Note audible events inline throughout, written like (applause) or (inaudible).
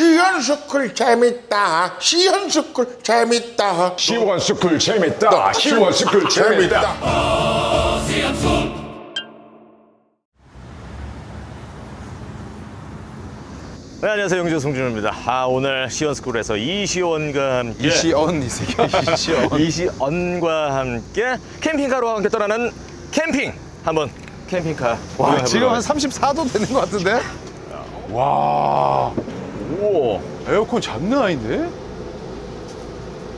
시원스쿨 재밌다 시원스쿨 재밌다 시원스쿨 재밌다. 시원스쿨 재밌다. 네, 안녕하세요. 영주 송준호입니다. 아, 오늘 시원스쿨에서 이시원과 함께 이시언 이 새끼. (laughs) 이시언. 이시언과 함께 캠핑카로 함께 떠나는 캠핑 한번 캠핑카 와 지금 한 하겠습니다. 34도 되는 것 같은데? 와 오 에어컨 장난 아닌데?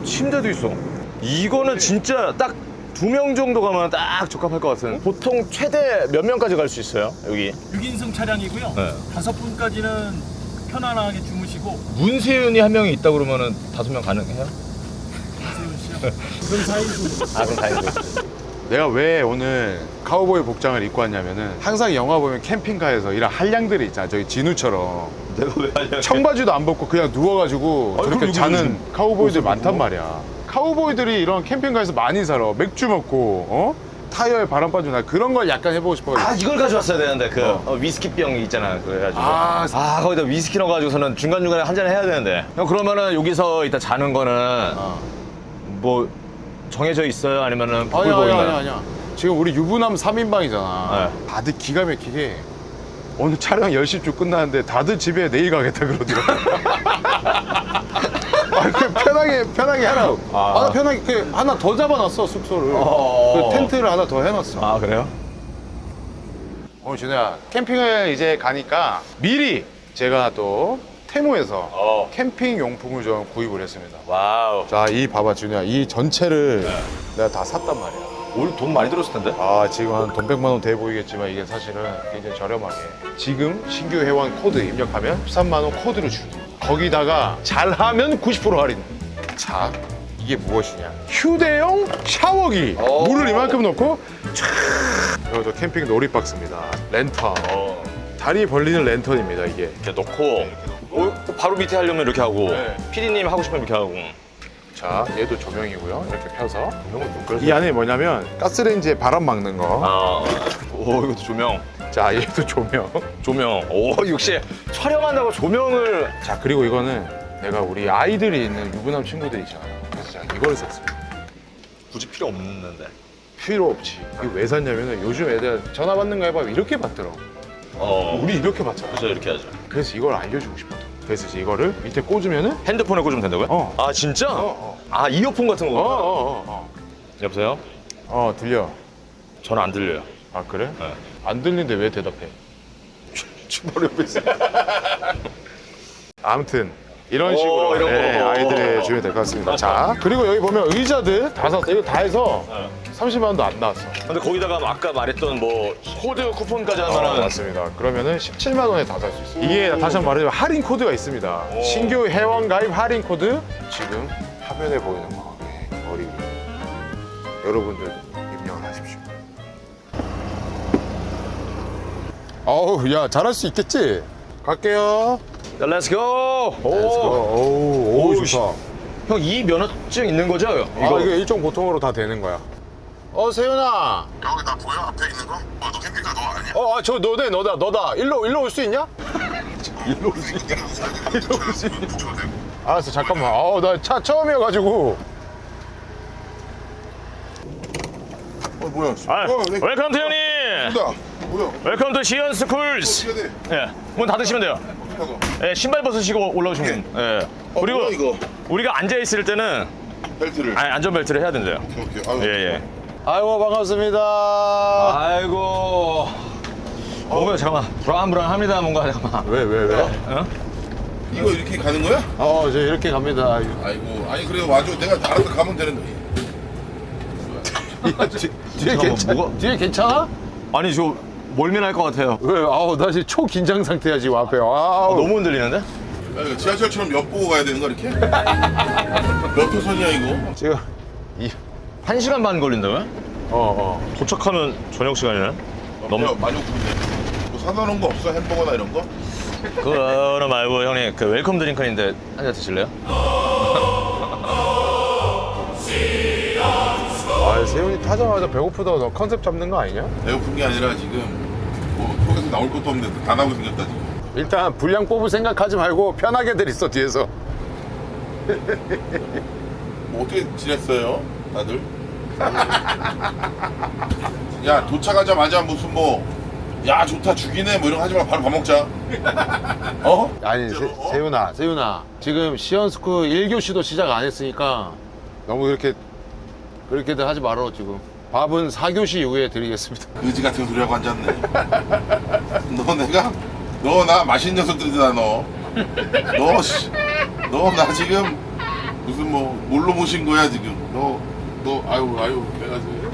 침대도 있어. 이거는 진짜 딱 두 명 정도 가면 딱 적합할 것 같은. 보통 최대 몇 명까지 갈 수 있어요? 여기 6인승 차량이고요. 네. 다섯 분까지는 편안하게 주무시고 문세윤이 한 명이 있다 그러면은 다섯 명 가능해요? 세훈 씨요. (laughs) 그럼 4인승. 아 그럼 다행이고. 내가 왜 오늘 카우보이 복장을 입고 왔냐면은 항상 영화 보면 캠핑카에서 이런 한량들이 있잖아 저기 진우처럼 내가 왜 하냐? 청바지도 안 벗고 그냥 누워가지고 아니, 저렇게 자는 카우보이들 많단 말이야 카우보이들이 이런 캠핑카에서 많이 살아 맥주 먹고 어? 타이어에 바람 빠지고 나 그런 걸 약간 해보고 싶어가지고 아 이걸 가져왔어야 되는데 그 어. 어, 위스키병 있잖아 그래가지고 아, 아 거기다 위스키 넣어가지고서는 중간 중간에 한 잔 해야 되는데 형 그러면은 여기서 이따 자는 거는 어. 뭐 정해져 있어요 아니면은 아니야 아니야? 아니야 아니야 지금 우리 유부남 3인방이잖아 네. 다들 기가 막히게 오늘 촬영 10시쯤 끝나는데 다들 집에 내일 가겠다 그러더라고 (laughs) 아, 그 편하게 편하게 하라고 아. 아, 나 편하게 그 하나 더 잡아놨어 숙소를. 어. 그 텐트를 하나 더 해놨어. 아 그래요? 오늘 준호야 캠핑을 이제 가니까 미리 제가 또 테무에서 어. 캠핑 용품을 좀 구입을 했습니다. 와우. 자 이 봐봐 준호야. 이 전체를 내가 다 샀단 말이야 올 돈 많이 들었을 텐데? 아 지금 한 돈 100만 원 돼 보이겠지만 이게 사실은 굉장히 저렴하게. 지금 신규 회원 코드 입력하면 13만 원 코드를 주고 거기다가 잘하면 90% 할인. 자 이게 무엇이냐? 휴대용 샤워기. 오. 물을 이만큼 넣고 촤 이것도 캠핑 놀이박스입니다. 랜턴. 어. 다리 벌리는 랜턴입니다 이게. 이렇게 넣고. 어, 바로 밑에 하려면 이렇게 하고. 네. 피디님 하고 싶으면 이렇게 하고 자 얘도 조명이고요. 이렇게 펴서. 이 안에 뭐냐면 가스레인지에 바람 막는 거. 아 오 이것도 조명. 자 얘도 조명. 조명. 오 역시 촬영한다고 조명을. 자 그리고 이거는 내가 우리 아이들이 있는 유부남 친구들 있잖아. 그래서 제가 이걸 샀습니다. 굳이 필요 없는데. 필요 없지. 이거 왜 샀냐면은 요즘 애들 전화 받는 거 해봐 이렇게 받더라고. 어. 우리 이렇게 받잖아. 그래서 이렇게 하죠. 그래서 이걸 알려주고 싶었던 그래서 이제 이거를 밑에 꽂으면은 핸드폰에 꽂으면 된다고요? 어. 아 진짜? 어어어어 아 이어폰 같은 거? 어, 어, 여보세요? 어, 들려 저는 안 들려요. 아 그래? 네. 안 들리는데 왜 대답해 주머니 옆에 있어 아무튼 이런 오, 식으로 이런 거. 네, 아이들의 주면 될 것 같습니다 자 그리고 여기 보면 의자들 다 샀어 이거 다 해서 네. 30만 원도 안 나왔어 근데 거기다가 아까 말했던 뭐 코드 쿠폰까지 아, 하면은 맞습니다. 그러면은 17만 원에 다 살 수 있어요. 이게 다시 한번 말하자면 할인 코드가 있습니다. 신규 회원 가입 할인 코드 지금 화면에 보이는 거 네, 머리 위에 여러분들 입력을 하십시오. 어우, 야 잘할 수 있겠지? 갈게요. 자, 렛츠고! 오! 오, 좋다. 형 이 면허증 있는 거죠? 이거 아, 이게 일종 보통으로 다 되는 거야. 어, 세윤아. 여기 나 보여? 앞에 있는 거? 어, 너 캠핑카 너 아니야? 어, 아, 저 너네 너다 너다. 일로 일로 올 수 있냐? 알았어, 잠깐만. 어, 나차 처음이어가지고. 어 뭐야 아, 어, 네. 웰컴 투 형님! 뭐야 뭐야 웰컴 투 시연 스쿨스! 예, 문 닫으시면 돼요. 어떡하고 예, 신발 벗으시고 올라오시면 돼요. 예. 어, 그리고 뭐야, 이거 우리가 앉아 있을 때는 벨트를 아니, 안전벨트를 해야 된대요. 오케이 아유 예, 예. 아이고 반갑습니다. 아이고. 뭔가 잠깐만 불안불안합니다 뭔가 잠깐만. 왜 왜 왜? 어? 이거 이렇게 가는 거야? 어, 저 이렇게 갑니다. 아이고 아니 그래 와줘 내가 알아서 가면 되는데 뒤에 잠깐만, 괜찮? 뭐가- 뒤에 괜찮아? 아니 저 멀미날 것 같아요. 왜? 아우 나 지금 초 긴장 상태야 지금 앞에. 아우. 너무 흔들리는데? 지하철처럼 옆 보고 가야 되는 거 이렇게? (laughs) 몇 호선이야 이거? 지금 이. 한 시간 반 걸린다고요? 어 어. 도착하면 저녁 시간이네. 너무 너무 많이 오픈데 뭐 사다 놓은 거 없어? 햄버거나 이런 거? 그거는 말고 형님 그 웰컴 드링크인데 한 잔 드실래요? 아 세훈이 타자마자 배고프다고 너 컨셉 잡는 거 아니냐? 배고픈 게 아니라 지금 나올 것도 없는데 다 나오고 생겼다 지금 일단 분량 뽑을 생각하지 말고 편하게들 있어 뒤에서. 뭐 어떻게 지냈어요, 다들? 야 도착하자마자 무슨 뭐, 야 좋다 죽이네 뭐 이런 거 하지 마 바로 밥 먹자. 어? 아니 세, 세윤아 세윤아 지금 시연스쿨 1교시도 시작 안 했으니까 너무 그렇게 그렇게들 하지 말어 지금 밥은 4교시 이후에 드리겠습니다 (laughs) 의지 같은 소리하고 앉았네. 너 내가 너 나 맛있는 녀석들이다 너. 너 씨, 너 나 지금 무슨 뭐 뭘로 모신 거야 지금? 너 너 아유 아유 내가 지금.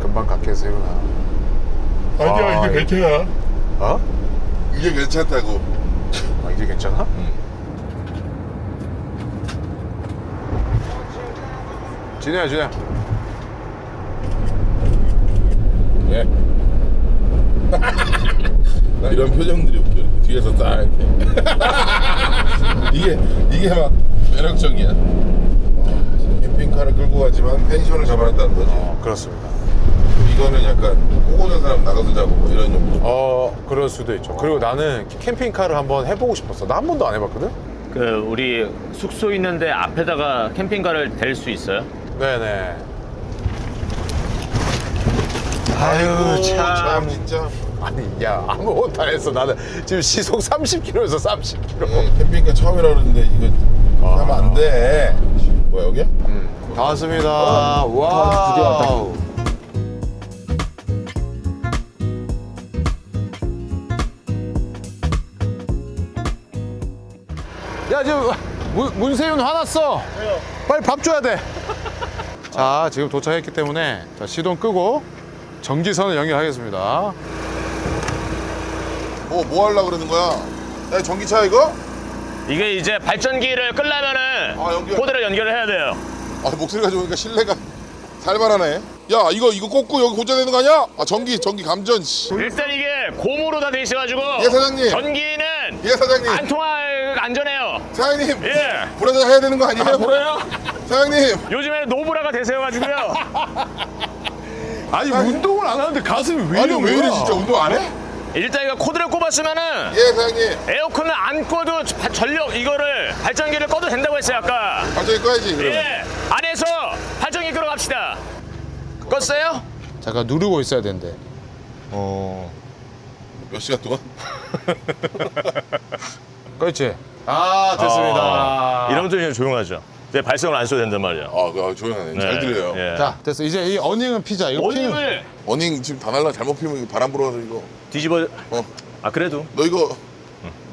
금방 갈게 세윤아 아니야 아, 이게 괜찮아. 어? 이게 괜찮다고. 아, 이제 괜찮아? 진우야 진우야 예. (laughs) 나 이런 표정들이 웃겨. 이렇게 뒤에서 딱 이렇게. (laughs) 이게 이게 막 매력적이야. 와, 캠핑카를 끌고 가지만 펜션을 잡아놨다는 거지. 어 그렇습니다 이거는 약간 꼭 오는 사람 나가서 자고 뭐 이런 용도. 어 그럴 수도 있죠 그리고 나는 캠핑카를 한번 해보고 싶었어 나 한 번도 안 해봤거든? 그 우리 숙소 있는데 앞에다가 캠핑카를 댈 수 있어요? 네네. 아이고 참. 참 진짜. 아니 야 아무것도 안 했어. 나는 지금 시속 30km에서 30km 예, 캠핑카 처음이라 그러는데 이거 하면 안 돼. 뭐야 여기야? 다 왔습니다. 와우. 야 지금 문, 문세윤 화났어. 빨리 밥 줘야 돼 자 지금 도착했기 때문에 자, 시동 끄고 전기선을 연결하겠습니다 뭐 뭐 하려고 그러는 거야? 야 전기차 이거? 이게 이제 발전기를 끌려면은 아, 연결. 코드를 연결을 해야 돼요. 아 목소리가 좋으니까 실내가 살벌하네. 야 이거 이거 꽂고 여기 고정되는 거 아니야? 아 전기 전기 감전. 씨. 일단 이게 고무로 다 돼 있어가지고 예, 사장님. 전기는 예 사장님. 안 통할 안전해요. 사장님. 예. 불안전 해야 되는 거 아니에요? 뭐예요? 사장님. 요즘에 노브라가 대세여가지고요. (laughs) 아니 운동을 안 하는데 가슴이 왜 아니 이런 왜 이래? 진짜 운동 안 해? 일단 이거 코드를 꼽았으면은 예 사장님. 에어컨을 안 꺼도 바- 전력 이거를 발전기를 꺼도 된다고 했어요 아까. 갑자기 꺼야지 그러면. 예. 안에서 발전기 끌어갑시다. 껐어요? 잠깐 누르고 있어야 된대 어 몇 시간 동안? (laughs) (laughs) 그렇지 아 됐습니다 아, 이러면 좀 조용하죠. 내 발성을 안 써도 된단 말이야. 아 그, 조용하네. 잘 들려요. 예. 자 됐어 이제 이 어닝은 피자 이거 피는 어닝을 어닝 지금 다 날라 잘못 피면 이거 바람 불어서 이거. 뒤집어. 어. 아 그래도 너 이거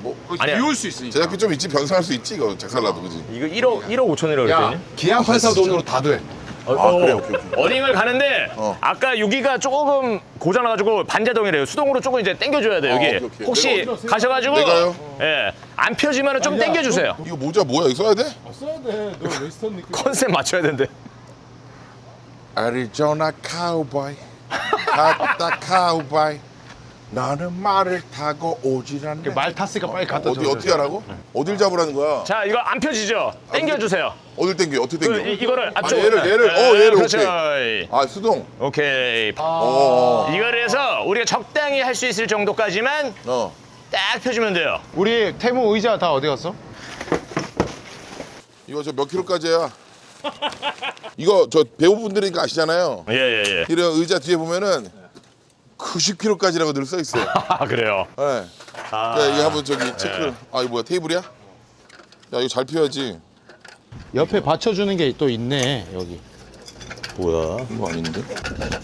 뭐 아니야. 비울 수 있으니까 제작비 좀 있지 변상할 수 있지 이거 작살나도 그지? 이거 1억 1억 5천이라고 야 그랬더니. 기안 84 돈으로 다 돼 어, 아, 어, 그래, 오케이, 오케이. 어닝을 가는데 어. 아까 여기가 조금 고장나가지고 반자동이래요. 수동으로 조금 이제 당겨줘야 돼 여기. 아, 오케이, 오케이. 혹시 내가 가셔가지고 내가요? 예, 안 펴지면 은 좀 당겨주세요. 이거 모자 뭐야 이거 써야 돼? 써야 돼 너 웨스턴 느낌 컨셉 맞춰야 된대. 애리조나 카우보이 갔다 카우보이 나는 말을 타고 오질 않네 말 탔으니까 빨리 갖다 어디 줘 어떻게 하라고? 어딜 잡으라는 거야? 자 이거 안 펴지죠? 당겨주세요. 어딜 당겨? 어떻게 그, 당겨? 이, 이거를 아, 앞쪽으로. 얘를 얘를 예, 어 얘를 그렇죠. 오케이 아 수동 오케이. 어. 이거를 해서 우리가 적당히 할 수 있을 정도까지만 어. 딱 펴주면 돼요. 우리 태무 의자 다 어디 갔어? 이거 저 몇 킬로까지야? (laughs) 이거 저 배우분들이니까 아시잖아요 예 예 예. 이런 의자 뒤에 보면은 90킬로까지라고 늘 써 있어요 (laughs) 아 그래요. 네. 아, 야, 이거 한번 저기 체크 아 이거 뭐야 테이블이야? 야 이거 잘 펴야지 옆에 받쳐주는 게 또 있네 여기 뭐야? 이거 아닌데?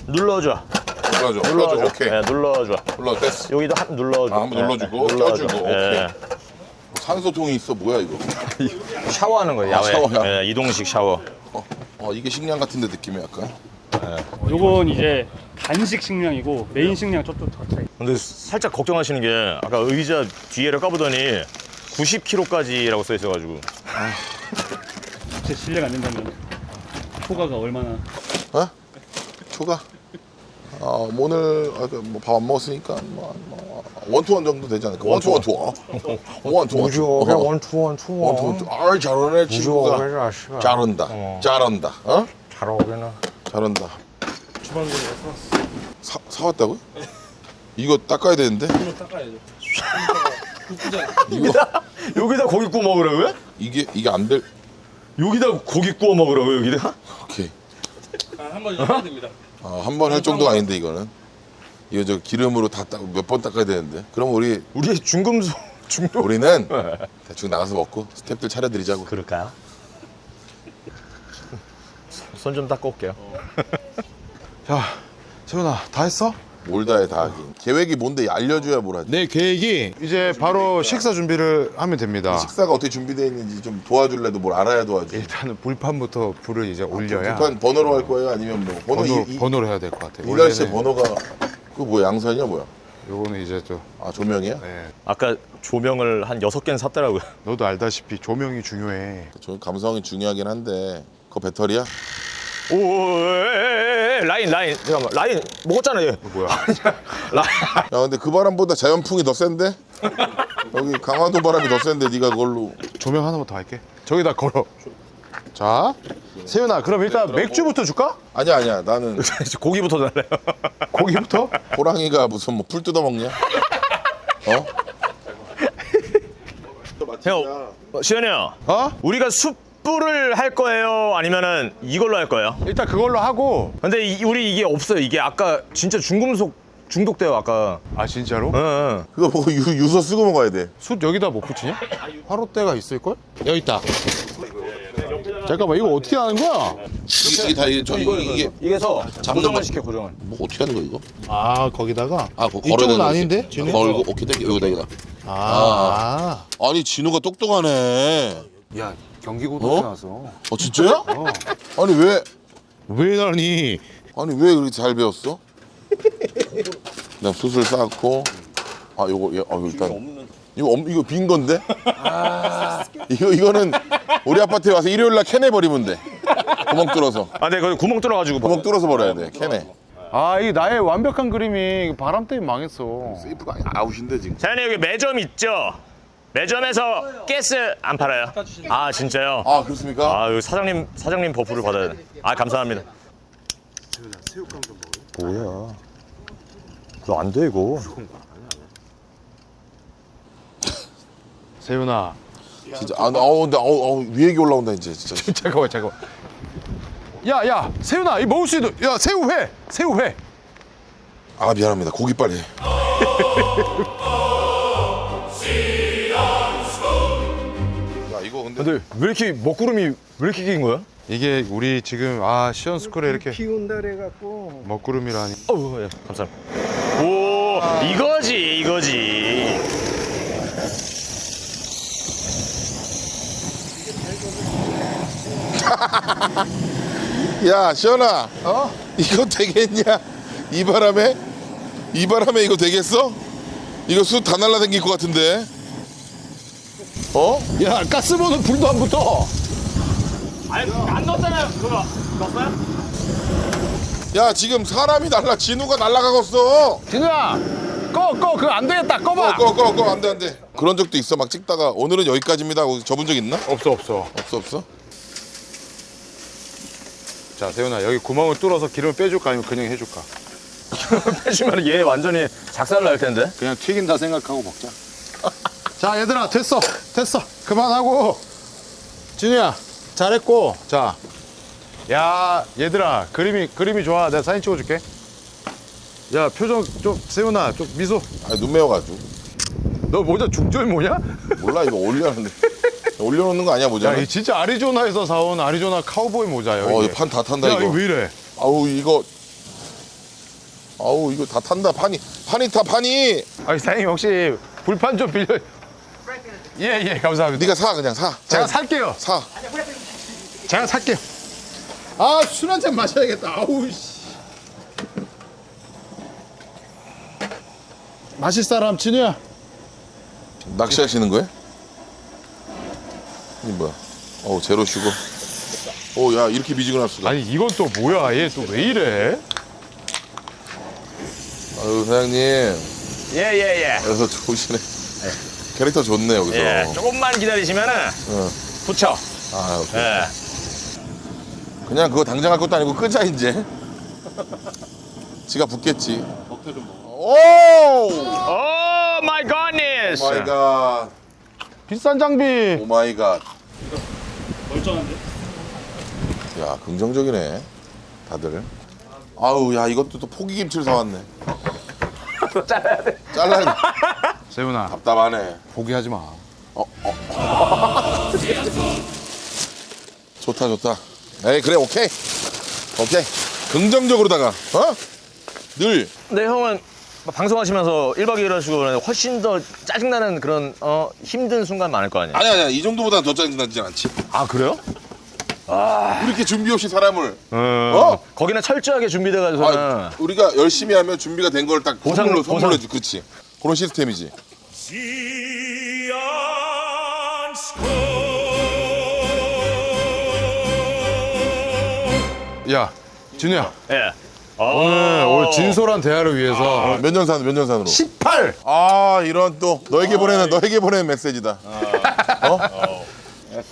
눌러줘. 눌러줘 눌러줘 오케이 예, 눌러줘. 눌러 됐어 여기도 한 눌러줘. 아, 한번 눌러주고, 예, 눌러줘. 껴주고, 예. 산소통이 있어 뭐야 이거 (laughs) 샤워하는 거예요. 아, 야외. 샤워야. 예, 이동식 샤워. 어, 어 이게 식량 같은데 느낌이 약간 요건 이제 간식 식량이고 메인 식량 저쪽 더 차이. 근데 살짝 걱정하시는 게 아까 의자 뒤에를 까보더니 90kg까지라고 써 있어가지고 자체 실력 안 된다면 초과가 얼마나 어? 초과? 어, 아, 뭐 오늘 아, 그 뭐밥 안 먹었으니까 뭐, 뭐 원투원 정도 되지 않을까? 원투원 투어. 원투원 투어. 그냥 원투원 투어. 원투원 투어. 아이 잘하네 친구가. 잘한다. 어. 잘한다. 어? 잘 오기는. 잘한다. 주방에 사왔어. 사 사왔다고? 이거 닦아야 되는데? 이거 닦아야죠. 이거 (laughs) 여기다 고기 구워 먹으라고요? 이게 이게 안 될. 여기다 고기 구워 먹으라고요 여기다? 오케이. 한번 해야 됩니다. 아, 한 번 할 정도 가 아닌데 이거는. 이거 저 기름으로 다 몇 번 닦아야 되는데. 그럼 우리 우리 중금속 중독 우리는 대충 나가서 먹고 스탭들 차려드리자고. 그럴까요? 손 좀 닦고 올게요. 자 세훈아 다 했어? 다 하긴. 계획이 뭔데 알려줘야 뭘 하지. 내 계획이 이제 바로 식사 준비를 하면 됩니다 식사가 어떻게 준비되어 있는지 좀 도와줄래도 뭘 알아야 도와줘. 일단은 불판부터 불을 이제 올려야 불판 번호로 할 거예요? 아니면 뭐 번호 번호, 이, 이, 번호를 해야 될 것 같아 이 날씨에 번호가 그 뭐야 양산이야 뭐야? 요거는 이제 또 아 조명이야? 네. 아까 조명을 한 여섯 개는 샀더라고요. 너도 알다시피 조명이 중요해 저 감성이 중요하긴 한데 그거 배터리야? 오, 라인 라인 잠깐만 라인 먹었잖아 얘. 뭐야 (laughs) 라인. 야 근데 그 바람보다 자연풍이 더 센데? 여기 강화도 바람이 더 센데 네가 그걸로 조명 하나만 더 할게 저기다 걸어 자 세훈아 그럼 일단 맥주부터 줄까? 아니야 아니야 나는 (laughs) 고기부터 달래요. 고기부터? 호랑이가 무슨 뭐 풀 뜯어 먹냐? 어? 형, 어, 시현이 형. 어? 우리가 숯 불을 할 거예요? 아니면은 이걸로 할 거예요? 일단 그걸로 하고 근데 이- 우리 이게 없어요. 이게 아까 진짜 중금속 중독돼요 아까. 아 진짜로? 응, 응. 그거 보고 유, 유서 쓰고 먹어야 돼 숯 여기다 못 붙이냐? 화롯대가 있을걸? 여기 있다 잠깐만 이거 어떻게 하는 거야? 이게 다 이게 저 이거 이게 이게서 고정을 거. 시켜 고정을. 뭐 어떻게 하는 거 이거? 아 거기다가 아 그거 이쪽은 아닌데? 진우? 걸고 오케이 여기다 여기다 아, 아니 진우가 똑똑하네 야 경기고등학교 어? 나왔어 어 진짜야? 아니 왜 왜 나니? 아니 왜 그렇게 잘 배웠어? 그다음 숯을 쌓고 아 요거 예, 아 일단 이거 엄, 이거 빈 건데? 이거 이거는 우리 아파트에 와서 일요일 날 캐내 버리면 돼. 구멍 뚫어서 아, 네, 거기 구멍 뚫어가지고. 구멍 뚫어서 버려야 돼. 캐내. 아 이게 나의 완벽한 그림이 바람 때문에 망했어 세이프가 아웃인데 지금. 자연이 여기 매점 있죠? 매점에서 가스 안 팔아요. 아 진짜요? 아 그렇습니까? 아 사장님 사장님 버프를 받아야 돼. 아 감사합니다. 뭐야? 그거 안 돼 이거. (laughs) 세훈아 진짜 아 나, 어우 나 어우, 어우 위액이 올라온다 이제 진짜. (laughs) 잠깐만 잠깐만 야야 세훈아 이 먹을 수 있는 야 새우회 새우회 아 미안합니다. 고기 빨리. (laughs) 근데 왜 이렇게 먹구름이 왜 이렇게 긴 거야? 이게 우리 지금 아 시원 스쿨에 이렇게 비 온다 그래갖고 먹구름이라니 어우 예, 감사합니다. 오 이거지 이거지. (laughs) 야 시연아. 어? 이거 되겠냐? 이 바람에 이 바람에 이거 되겠어? 이거 숯다 날라다닐 것 같은데. 어? 야 가스보는 불도 안 붙어 아니 안 넣었잖아요 그거 넣었어요? 야 지금 사람이 날라 진우가 날라가겠어. 진우야 꺼 꺼 그거 안 되겠다 꺼봐 꺼꺼꺼꺼 안돼 안돼. 그런 적도 있어 막 찍다가 오늘은 여기까지입니다. 하고 접은 적 있나? 없어 없어 없어 없어. 자 세훈아 여기 구멍을 뚫어서 기름을 빼줄까 아니면 그냥 해줄까 (laughs) 빼주면 얘 완전히 작살 날 텐데. 그냥 튀긴다 생각하고 먹자 (laughs) 자 얘들아 됐어 됐어 그만하고 진우야 잘했고 자야 얘들아 그림이 그림이 좋아 내가 사진 찍어줄게 야 표정 좀 세훈아 좀 미소 아눈 매워가지고. 너 모자 중절 뭐냐? 몰라 이거 올려놨는데 올려놓는 거 아니야 모자? 야, 이 진짜 아리조나에서 사온 아리조나 카우보이 모자야. 어 이게. 이거 판다 탄다 야, 이거. 이거 왜 이래? 아우 이거 아우 이거 다 탄다 판이 판이 타 판이 아니, 사장님 혹시 불판 좀 빌려. 예, 예, 감사합니다. 네가 사 그냥 사 제가 사, 살게요. 사. 제가 살게요. 아, 술 한 잔 마셔야겠다. 아우 씨. 마실 사람 진우야. 낚시하시는 거예요? 이 뭐야 어우 제로 슈거 오야 이렇게 미지근할 수가 아니, 이건 또 뭐야? 얘 또 왜 이래? 아유 사장님 예 예 예. 여기서 좋으시네 캐릭터 좋네 여기서 예. 조금만 기다리시면은 응. 붙여. 아 오케이. 예. 그냥 그거 당장 할 것도 아니고 끄자 이제 지가 붙겠지 오! 오 마이 갓니스. 마이 갓. 비싼 장비. 오 마이 갓. 멀쩡한데? 야, 긍정적이네. 다들. 아우, 야, 이것도 또 포기 김치를 사왔네. (laughs) 잘라야 돼. 잘라야 돼. (laughs) 세훈아, 답답하네. 포기하지 마. (laughs) 좋다, 좋다. 에이, 그래, 오케이. 오케이. 긍정적으로다가, 어? 늘. 근데 형은 방송하시면서 1박 2일 하시고 훨씬 더 짜증나는 그런 어, 힘든 순간 많을 거 아니에요? 아니야, 아니야. 이 정도보다는 더 짜증나진 않지. 아 그래요? 이렇게 준비 없이 사람을. 어. 어? 거기는 철저하게 준비돼가지고는 아, 우리가 열심히 하면 준비가 된 걸딱 보상, 선물로, 보상. 선물로 주 그렇지. 그런 시스템이지. 야, 진우야. 예. 오늘 오늘 진솔한 대화를 위해서 몇 년 산, 몇 년 산으로? 18. 아, 이런 또 너에게 보내는 너에게 보내는 메시지다.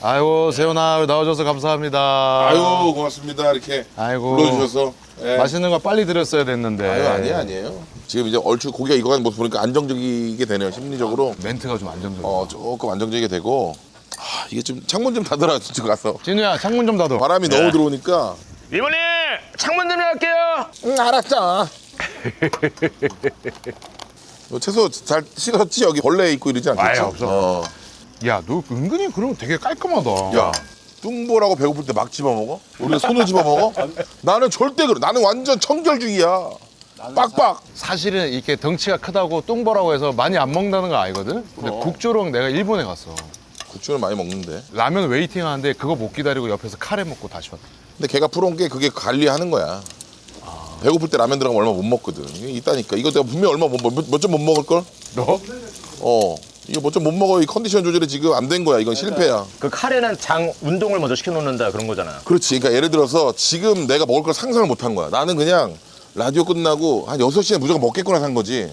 아이고 세훈아 나와줘서 감사합니다. 아유, 고맙습니다. 이렇게 아이고. 불러주셔서. 예. 맛있는 거 빨리 드렸어야 됐는데. 아유, 아니 에요, 아니에요. 지금 이제 얼추 고기가 익어가는 모습 보니까 안정적이게 되네요, 심리적으로. 멘트가 좀 안정적. 어, 조금 안정적이게 되고. 아, 이게 좀 창문 좀 닫아라, 진짜 가서. 진우야 창문 좀 닫아. 바람이 너무 들어오니까. 이모님 창문 좀 열게요. 응, 알았어. 너 (laughs) 채소 잘 씻었지? 여기 벌레 있고 이러지 않겠지? 아예 없어. 어. 야, 너 은근히 그럼 되게 깔끔하다. 야, 뚱보라고 배고플 때 막 집어 먹어? 우리가 손을 집어 먹어? (laughs) 나는 절대 그래. 나는 완전 청결주의야. 빡빡. 사실은 이렇게 덩치가 크다고 똥보라고 해서 많이 안 먹는다는 거 알거든? 근데 국조랑 내가 일본에 갔어. 고추를 많이 먹는데. 라면 웨이팅 하는데 그거 못 기다리고 옆에서 카레 먹고 다시 왔다. 근데 걔가 풀어온 게 그게 관리하는 거야. 배고플 때 라면 들어가면 얼마 못 먹거든. 이게 있다니까. 이거 내가 분명히 얼마 못 먹, 몇 점 못 먹을 걸? 너? 어. 이거 몇 점 못 먹어. 이 컨디션 조절이 지금 안 된 거야. 이건 실패야. 그 카레는 장 운동을 먼저 시켜놓는다 그런 거잖아요. 그렇지. 그러니까 예를 들어서 지금 내가 먹을 걸 상상을 못 한 거야. 나는 그냥 라디오 끝나고 한 6시에 무조건 먹겠구나 산 거지.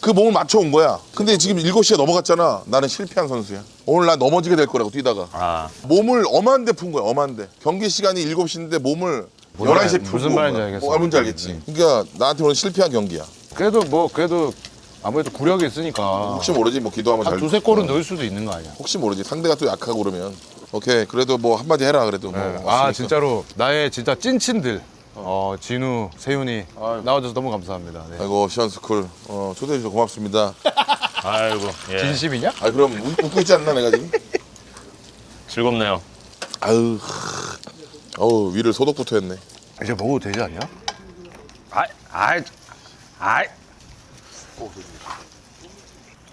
그 몸을 맞춰온 거야. 근데 지금 7시에 넘어갔잖아. 나는 실패한 선수야. 오늘 나 넘어지게 될 거라고 뛰다가. 아 몸을 엄한데 푼 거야. 엄한데. 경기 시간이 7시인데 몸을 무슨 11시에 말- 풀고 무슨 온 말인지 거야. 알겠어. 어, 뭔지 알겠지. 그러니까 나한테 오늘 실패한 경기야. 그래도 뭐 그래도 아무래도 구력이 있으니까 혹시 모르지. 뭐 기도하면 한 잘. 두세 골은 넣을 수도 있는 거 아니야? 혹시 모르지. 상대가 또 약하고 그러면. 오케이. 그래도 뭐 한마디 해라. 그래도 뭐. 아 왔으니까. 진짜로 나의 진짜 찐친들 어 진우, 세훈이 아유. 나와줘서 너무 감사합니다. 네. 아이고 시원스쿨 어, 초대해 주셔서 고맙습니다. (laughs) 아이고 예. 진심이냐? 아 그럼 웃- 웃고 있지 않나 내가 지금? (laughs) 즐겁네요. 아유, 어우 위를 소독부터 했네. 이제 먹어도 되지 않냐? 아이 아이 아이.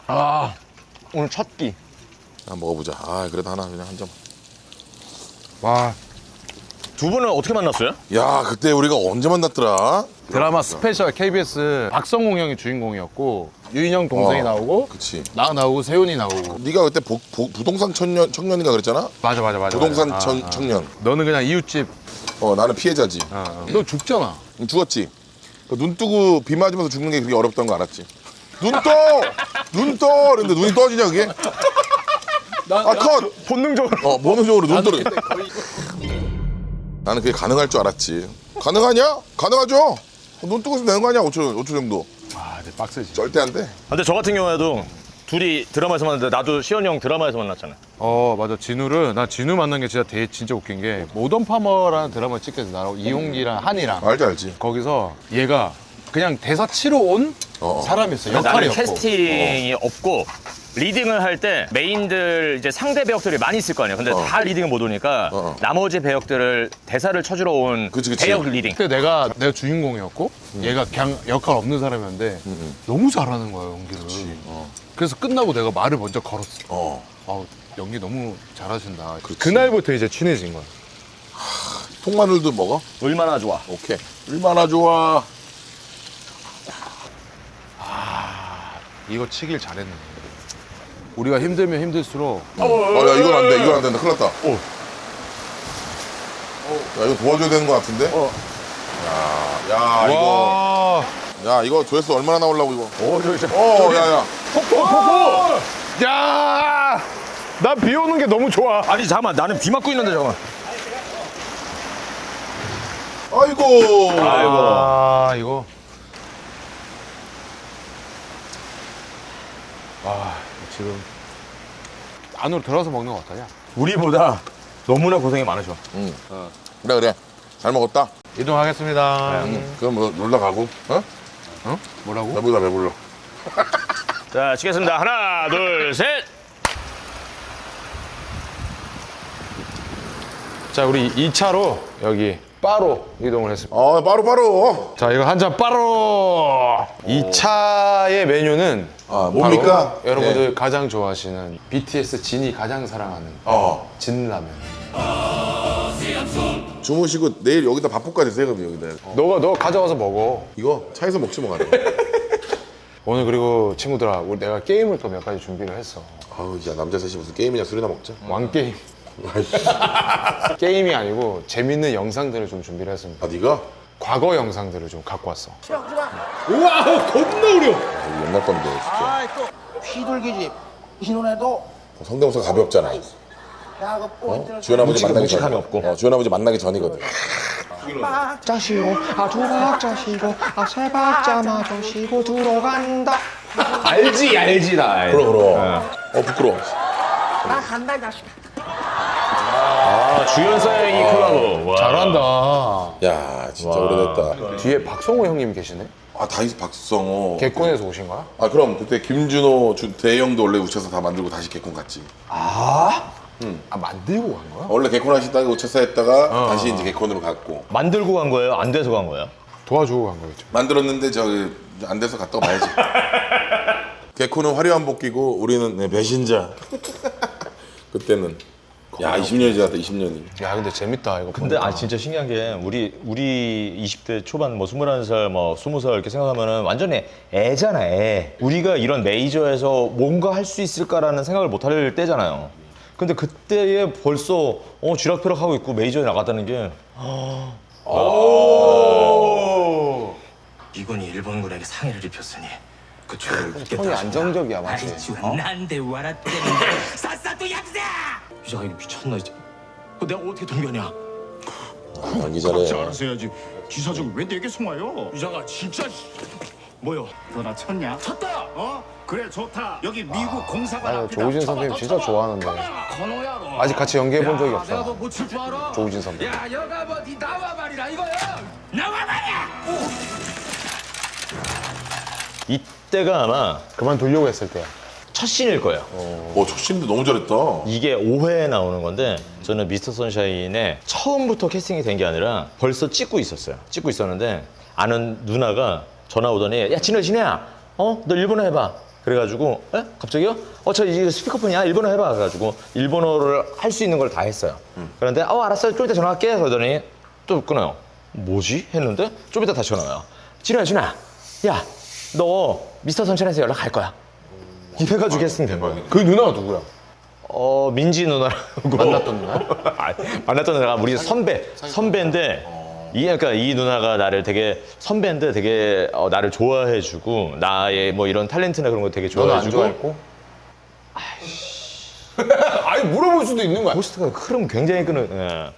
아 오늘 첫 끼. 한번 먹어보자. 아 그래도 하나 그냥 한 점. 와 두 분은 어떻게 만났어요? 야 그때 우리가 언제 만났더라? 드라마 스페셜 KBS 박성웅 형이 주인공이었고 유인형 동생이 어. 나오고 그치. 나 나오고 세훈이 나오고 네가 그때 보- 보- 부동산 청년 청년인가 그랬잖아. 맞아 맞아 맞아 부동산 맞아. 청, 아, 아. 청년. 너는 그냥 이웃집 어 나는 피해자지. 아, 아. 너 죽잖아 응, 죽었지. 그눈 뜨고 비 맞으면서 죽는 게 그렇게 어렵다는 거 알았지. 눈 떠, 눈 떠. 그런데 눈이 떠지냐 그게? 아 컷. 본능적으로. 어 본능적으로 눈 떠. 나는 그게 가능할 줄 알았지. 가능하냐? 가능하죠. 어, 눈 뜨고 있으면 되는 거 아니야? 5초, 5초 정도. 아 근데 빡세지 절대 안 돼. 근데 저 같은 경우에도 둘이 드라마에서 만났는데 나도 시원이 형 드라마에서 만났잖아요. 어 맞아 진우를 나 진우 만난 게 진짜 되게 진짜 웃긴 게 모던 파머라는 드라마 찍게 돼서 나랑 이홍기랑 한이랑 알지 알지. 거기서 얘가 그냥 대사 치러 온 어. 사람이었어 나는 역할이었고 캐스팅이 없고 리딩을 할 때 메인들 이제 상대 배역들이 많이 있을 거 아니에요. 근데 어. 다 리딩을 못 오니까 어. 나머지 배역들을 대사를 쳐주러 온 그치, 그치. 배역 리딩. 그때 내가 내가 주인공이었고 얘가 그냥 역할 없는 사람이었는데 음. 너무 잘하는 거야 연기를 그래서 끝나고 내가 말을 먼저 걸었어 어. 아 연기 너무 잘하신다 그치. 그날부터 이제 친해진 거야 통마늘도 먹어? 얼마나 좋아. 오케이. 얼마나 좋아. 이거 치길 잘했네 우리가 힘들면 힘들수록 어, 야, 이건 안 돼. 이건 안 된다. 큰일 났다. 오. 야, 이거 도와줘야 되는 것 같은데? 야, 야, 이거. 와 야, 이거 조회수 얼마나 나오려고, 이거. 오, 저, 저, 어, 야, 야. 야! 나 비 오는 게 너무 좋아. 아니 잠깐만 나는 비 맞고 있는데 잠깐만. 아이고. 아, 이거. 지금 안으로 들어서 먹는 거 어떠냐? 우리보다 너무나 고생이 많으셔. 응. 그래 그래. 잘 먹었다. 이동하겠습니다. 응. 그럼 뭐 놀러 가고. 어? 뭐라고? 배불러 배불러. (laughs) 자, 치겠습니다. 하나, 둘, 셋. 자, 우리 2차로 여기 바로 이동을 했습니다. 어 바로 바로. 자, 이거 한잔 바로! 2차의 메뉴는 아 뭡니까? 바로 여러분들 가장 좋아하시는 BTS 진이 가장 사랑하는 어. 진라면. 주무시고 내일 여기다 밥 볶아 드세요 그럼 여기다. 너가 너 가져와서 먹어. 이거 차에서 먹지 뭐 가지고. (laughs) 오늘 그리고 친구들아, 우리 내가 게임을 또 몇 가지 준비를 했어. 아우 야 남자 셋이 무슨 게임이냐 술이나 먹자. 왕 게임. (laughs) 게임이 아니고 재밌는 영상들을 좀 준비를 했습니다. 아 네가? 과거 영상들을 좀 갖고 왔어. 우와, 겁나 어려. 아, 옛날 건데 진짜. 아또 휘둘기지 신혼에도 성대모사 가볍잖아. 야그 포인트를 주연 아버지 만나기 전. 묵직함이 없고. 어, 주연 아버지 만나기 전이거든. 박자시고 아 두 박자시고 아 세 박자마저 쉬고 들어간다 알지, 알지, 나. 그럼 그럼. 어 부끄러워. 나 간다 이 자식아 아, 주연사 얘기 콜라보. 와. 잘한다. 야 진짜 오래됐다. 뒤에 박성호 형님 계시네? 아 다이스 박성호. 개콘에서 오신 거야? 아 그럼 그때 김준호 주, 대형도 원래 우차사 다 만들고 다시 개콘 갔지. 아, 만들고 간 거야? 원래 개콘 하시다가 우차사 했다가 다시 이제 개콘으로 갔고 만들고 간 거예요? 안 돼서 간 거예요? 도와주고 간 거겠죠. 만들었는데 저기 안 돼서 갔다 와야지. (laughs) 개콘은 화려한 복귀고 우리는 네, 배신자. (laughs) 그때는 야 20년이 지났다 20년이. 야, 근데 재밌다, 이거. 근데 보니까. 아 진짜 신기한 게 우리 우리 20대 초반 뭐 21살 뭐 20살 이렇게 생각하면은 완전히 애잖아 애. 우리가 이런 메이저에서 뭔가 할 수 있을까라는 생각을 못 할 때잖아요. 근데 그때에 벌써 어 쥐락펴락 하고 있고 메이저에 나갔다는 게 이군이 일본군에게 상해를 입혔으니 그 죄를 묻겠다 톤이 안정적이야, 맞지? 아이치와 난데 와라떼는데 사사또 약사 이거 미쳤나 이제 그 내가 어떻게 동견이야 가기 전에 알아서 해야지. 기사적 왜 내게 송와요? 유자가 진짜 뭐요 너나 쳤냐? 쳤다. 어? 그래 좋다. 여기 미국 공사관 아, 앞이다. 조우진 쳐봐, 더 진짜 쳐봐. 좋아하는데. 건호야로 아직 같이 연기해 본 적이 내가 없어. 뭐 못칠 줄 알아? 조우진 선배. 야 여가 뭐니 나와 말이라 이거야 나와 말이야 이때가 아마 그만 두려고 했을 때야. 첫 씬일 거예요. 어 초심도 너무 잘했다. 이게 5회에 나오는 건데 저는 미스터 선샤인에 처음부터 캐스팅이 된 게 아니라 벌써 찍고 있었어요. 찍고 있었는데 아는 누나가 전화 오더니 야 진호 진호야 어? 너 일본어 해봐. 그래가지고 에? 갑자기요? 어 저 이게 스피커폰이야 일본어 해봐. 그래가지고 일본어를 할 수 있는 걸 다 했어요. 그런데 어 알았어 좀 이따 전화할게. 그러더니 또 끊어요. 뭐지? 했는데 좀 이따 다시 전화 와요. 진호야 진호야 야 너 미스터 선샤인에서 연락할 거야. 이래가지고 캐스팅 된 거예요. 그 누나가 누구야? 어 민지 누나라고 만났던 누나? (laughs) 아니, 만났던 누나가 우리 선배 선배인데 이 그러니까 이 누나가 나를 되게 선배인데 되게 어, 나를 좋아해주고 나의 뭐 이런 탤런트나 그런 거 되게 너는 안 좋아해주고 좋아했고? (laughs) 아니, 물어볼 수도 있는 거야. 포스트가 흐름 굉장히 끄는 예.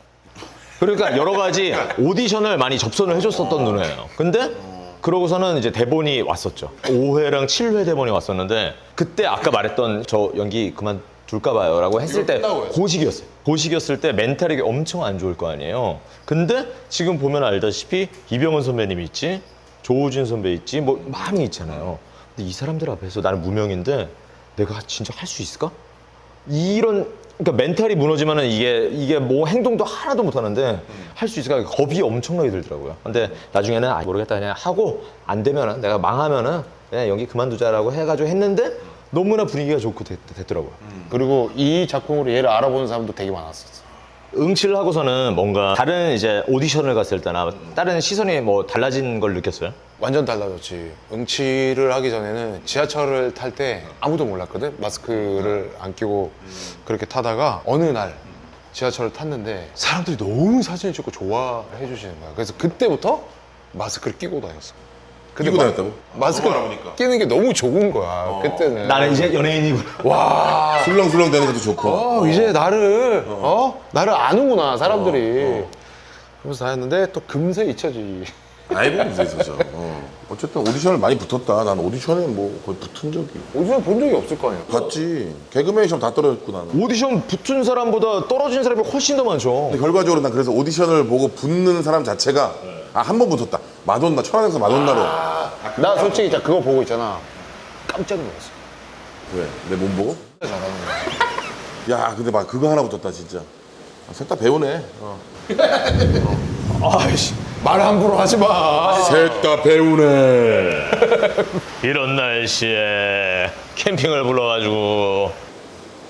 그러니까 여러 가지 오디션을 많이 접선을 해줬었던 누나예요 근데 그러고서는 이제 대본이 왔었죠 5회랑 7회 대본이 왔었는데 그때 아까 말했던 저 연기 그만 둘까 봐요 라고 했을 때 끝나고. 고식이었어요 고식이었을 때 멘탈이 엄청 안 좋을 거 아니에요 근데 지금 보면 알다시피 이병헌 선배님 있지 조우진 선배 있지 뭐 많이 있잖아요 근데 이 사람들 앞에서 나는 무명인데 내가 진짜 할 수 있을까? 이런 그러니까 멘탈이 무너지면은 이게 이게 뭐 행동도 하나도 못 하는데 할 수 있을까 겁이 엄청나게 들더라고요. 근데 나중에는 아 모르겠다 그냥 하고 안 되면은 내가 망하면은 그냥 연기 그만두자라고 해가지고 했는데 너무나 분위기가 좋고 됐, 됐더라고요. 그리고 이 작품으로 얘를 알아보는 사람도 되게 많았었어. 응치를 하고서는 뭔가 다른 이제 오디션을 갔을 때나 다른 시선이 뭐 달라진 걸 느꼈어요. 완전 달라졌지. 응치를 하기 전에는 지하철을 탈 때 아무도 몰랐거든. 마스크를 안 끼고 그렇게 타다가 어느 날 지하철을 탔는데 사람들이 너무 사진을 찍고 좋아해 주시는 거야. 그래서 그때부터 마스크를 끼고 다녔어. 근데 끼고 마- 다녔다고? 마스크 너무 알아보니까. 끼는 게 너무 좋은 거야. 그때는. 나는 이제 연예인이고 와. 술렁술렁 되는 것도 좋고. 어, 이제 나를 어. 나를 아는구나 사람들이. 그러면서 다 했는데 또 금세 잊혀지. 아이고 있었죠. 어. 어쨌든 오디션을 많이 붙었다. 난 오디션에 뭐 거의 붙은 적이. 오디션 본 적이 없을 거 아니야. 봤지. 개그맨 시험 다 떨어졌고 나는. 오디션 붙은 사람보다 떨어진 사람이 훨씬 더 많죠. 근데 결과적으로 난 그래서 오디션을 보고 붙는 사람 자체가 아 한 번 붙었다. 마돈나 천안에서 마돈나로. 나 솔직히 진짜 그거 보고 있잖아. 깜짝 놀랐어. 왜? 내 몸 보고? 야 근데 막 그거 하나 붙었다 진짜. 아, 셋다 배우네. 어. (laughs) 아이씨, 말 함부로 하지 마. 셋 다 배우네. (laughs) 이런 날씨에 캠핑을 불러가지고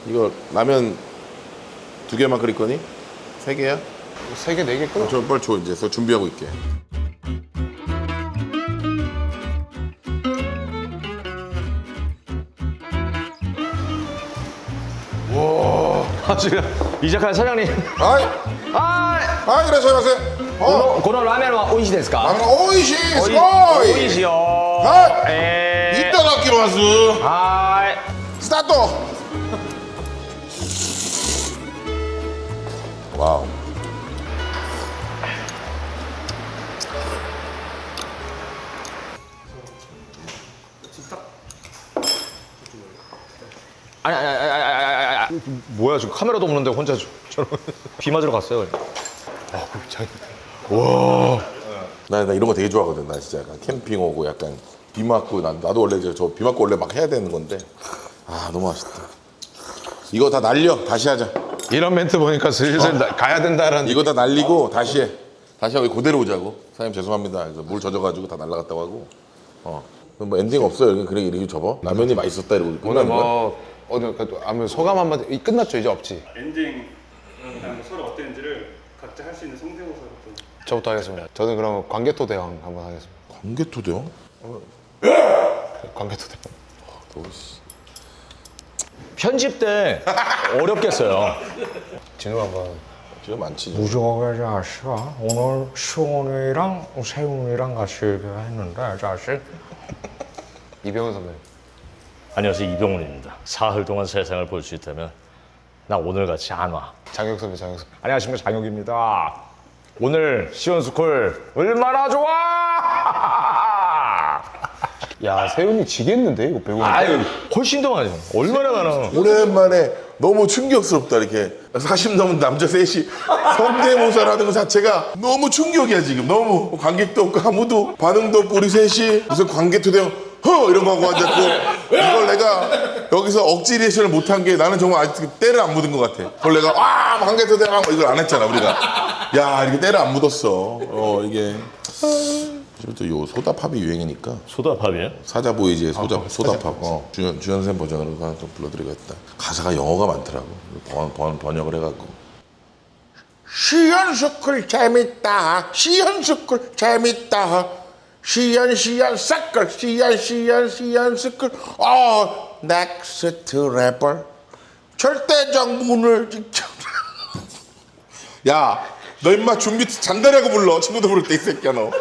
이거 라면 두 개만 끓일 거니? 세 개야? 세 개, 네 개 끊어. 저 빨리 줘 이제. 저 준비하고 있게. 아, 지금 이자카야 사장님 아이, はい。はいいらっしゃいませ。このこのラーメンは美味しいですか？あの美味しいすごい。美味しい。よ。はい、えいただきます。ーい。スタート。わお。 뭐야 지금 카메라도 없는데 혼자 저- 저런 비 맞으러 갔어요 나, 나 이런 거 되게 좋아하거든. 나 진짜 약간 캠핑 오고 약간 비 맞고 난 나도 원래 저 비 맞고 원래 막 해야 되는 건데 아 너무 맛있다. 이거 다 날려 다시 하자. 이런 멘트 보니까 슬슬 나- 가야 된다라는. 이거 다 날리고 다시 해. 다시 하고 그대로 오자고. 사장님 죄송합니다. 그래서 물 젖어가지고 다 날라갔다고 하고. 어. 그럼 뭐 엔딩 없어요. 여기 그래 이렇게 접어. 라면이 맛있었다 이러고 오늘 끝나는 거야. 뭐 오늘 그래도 아무 소감 한마디 이- 끝났죠 이제 없지. 엔딩 그냥 서로 어땠는지를 각자 할 수 있는 성대모사로 좀 저부터 하겠습니다. 저는 그럼 관계토 대왕 한번 하겠습니다. 관계토대요? 관계토 대왕. 편집 때 어렵겠어요 진우 한번. 지금 많지. 무지하게 자식아 오늘 시원이랑 세훈이랑 같이 했는데 자식 이병헌 선배. 안녕하세요 이병훈입니다. 사흘 동안 세상을 볼 수 있다면 나 오늘같이 안 와. 장혁 선배, 장혁 선배. 안녕하십니까 장혁입니다. 오늘 시원스쿨 얼마나 좋아! 야 세훈이 지겠는데 이거 배우. 아유 훨씬 더 많아요. 얼마나 많아. 오랜만에 너무 충격스럽다 이렇게. 40 넘은 남자 셋이 성대모사라는 것 자체가 너무 충격이야 지금. 너무 관객도 없고 아무도 반응도 없고 우리 셋이 무슨 관객토대요 허! 이런 거 하고 앉았고 이걸 내가 여기서 억지 리액션을 못한 게 나는 정말 아직 때를 안 묻은 것 같아. 그걸 내가 와! 관객토대요 이걸 안 했잖아 우리가. 야 이렇게 때를 안 묻었어. 어 이게 지금 또요 소다팝이 유행이니까. 소다팝이에요? 사자보이즈의 소자, 소다팝. 어, 주연, 주연생 버전으로 하나 좀 불러드리겠다. 가사가 영어가 많더라고. 번, 번, 번역을 해갖고. 시연스쿨 재밌다. 시연스쿨 재밌다 시연 시연 스쿨 시연 시연 시연 스쿨 어 넥스트 래퍼 절대적 문을 지켜 야너 임마 준비 잔다리하고 불러 친구들 부를 때 이 새끼야 너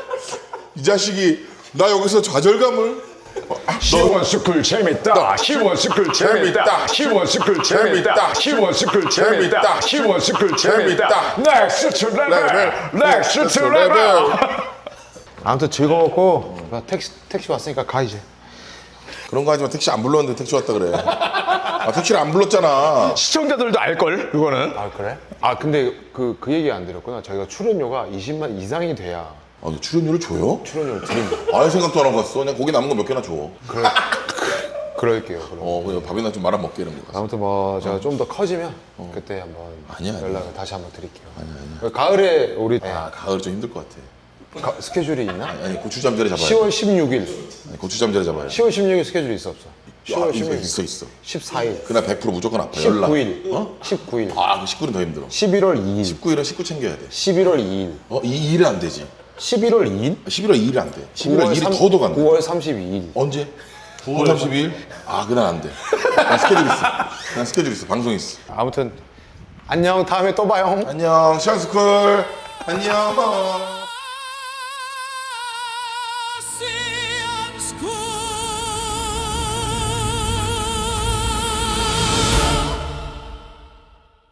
이 자식이 나 여기서 좌절감을 어, 아, 너- 시원스쿨 재밌다. 시원스쿨 재밌다. 시원스쿨 재밌다. 시원스쿨 재밌다. 시원스쿨 재밌다. 넥스트 레벨. 넥스트 레벨. 아무튼 즐거웠고 나 택시 택시 왔으니까 가 이제. 그런 거 하지만 택시 안 불렀는데 택시 왔다 그래 아 택시를 안 불렀잖아 시청자들도 알걸 그거는 아 그래? 아 근데 그 그 얘기 안 드렸구나. 저희가 출연료가 20만 이상이 돼야 아, 출연료를 줘요? 출연료를 드립니다. 아예 생각도 안 하고 갔어 그냥 고기 남은 거 몇 개나 줘 그럴게요. 그럼. 어, 그냥 밥이나 좀 말아 먹게 이런 거. 아무튼 뭐 제가 좀 더 커지면 그때 한번 아니야, 아니야. 연락을 다시 한번 드릴게요. 가을에 우리 아, 가을 좀 힘들 것 같아. 가- 스케줄이 있나? 아니, 고추잠 자리 잡아야 10월 16일. 아니, 고추잠 자리 잡아야 돼. 10월 16일 스케줄이 있어 없어? 야, 10월 있어, 16일. 있어, 있어. 14일. 그날 100% 무조건 아파. 연락. 19일. 어? 19일. 아, 그 19일은 더 힘들어. 11월 2일. 19일은 19 챙겨야 돼. 11월 2일. 어, 이 일이 안 되지. 11월 2일? 11월 2일이 안 돼. 11월 2일이 더 더간다. 9월 32일. 언제? 9월 32일? 아, 그날 안 돼. 난 스케줄 있어. 난 스케줄 있어. 방송 있어. 아무튼 안녕. 다음에 또 봐요. 안녕, 시안스쿨. 안녕.